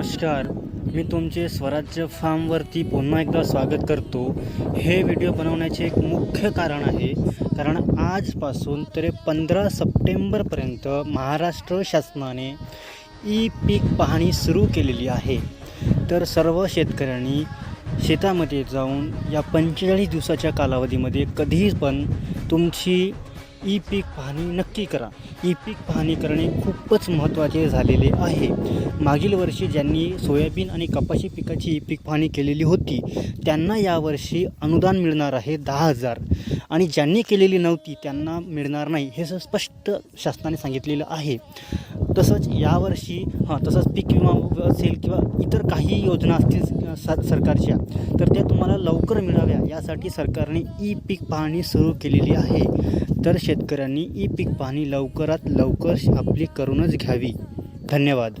नमस्कार. मी तुमचे स्वराज्य फार्मवरती पुन्हा एकदा स्वागत करतो. हे व्हिडिओ बनवण्याचे एक मुख्य कारण आहे. कारण आजपासून तरी पंधरा सप्टेंबरपर्यंत महाराष्ट्र शासनाने ई पीक पाहणी सुरू केलेली आहे. तर सर्व शेतकऱ्यांनी शेतामध्ये जाऊन या पंचेचाळीस दिवसाच्या कालावधीमध्ये कधीही पण तुमची ई पीक पाहणी नक्की करा. ई पीक पाहणी करणे खूपच महत्त्वाचे झालेले आहे. मागील वर्षी ज्यांनी सोयाबीन आणि कपाशी पिकाची ई पीक पाहणी केलेली होती त्यांना यावर्षी अनुदान मिळणार आहे दहा हजार. आणि ज्यांनी केलेली नव्हती त्यांना मिळणार नाही हे स्पष्ट शासनाने सांगितलेलं आहे. तसंच यावर्षी हां तसंच पीक विमा असेल किंवा इतर काही योजना असतील अ, सरकारच्या तर त्या तुम्हाला लवकर मिळाव्या. यासाठी सरकारने ई पीक पाहणी सुरू केलेली आहे. तर शेतकऱ्यांनी ई पीक पाहणी लवकरात लवकर आपली करूनच घ्यावी. धन्यवाद.